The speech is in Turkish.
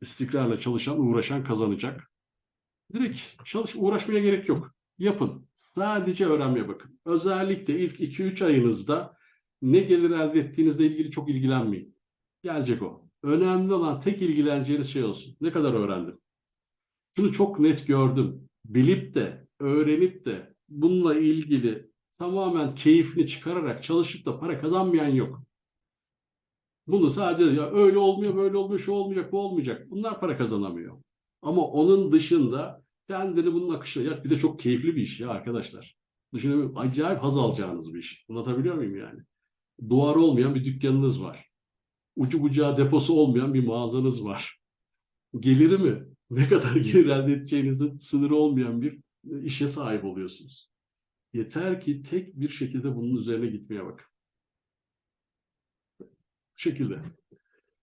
istikrarla çalışan, uğraşan kazanacak. Direkt çalış, uğraşmaya gerek yok. Yapın. Sadece öğrenmeye bakın. Özellikle ilk 2-3 ayınızda ne gelir elde ettiğinizle ilgili çok ilgilenmeyin. Gelecek o. Önemli olan tek ilgileneceğiniz şey olsun. Ne kadar öğrendim? Şunu çok net gördüm. Bilip de, öğrenip de bununla ilgili tamamen keyfini çıkararak çalışıp da para kazanmayan yok. Bunu sadece ya öyle olmuyor, böyle olmuyor, şu olmayacak, bu olmayacak. Bunlar para kazanamıyor. Ama onun dışında kendini bunun akışına, ya bir de çok keyifli bir iş ya arkadaşlar. Düşünün acayip haz alacağınız bir iş. Anlatabiliyor muyum yani? Duvarı olmayan bir dükkanınız var. Ucu bucağı deposu olmayan bir mağazanız var. Geliri mi? Ne kadar gelir elde edeceğinizin sınırı olmayan bir işe sahip oluyorsunuz. Yeter ki tek bir şekilde bunun üzerine gitmeye bakın. Bu şekilde.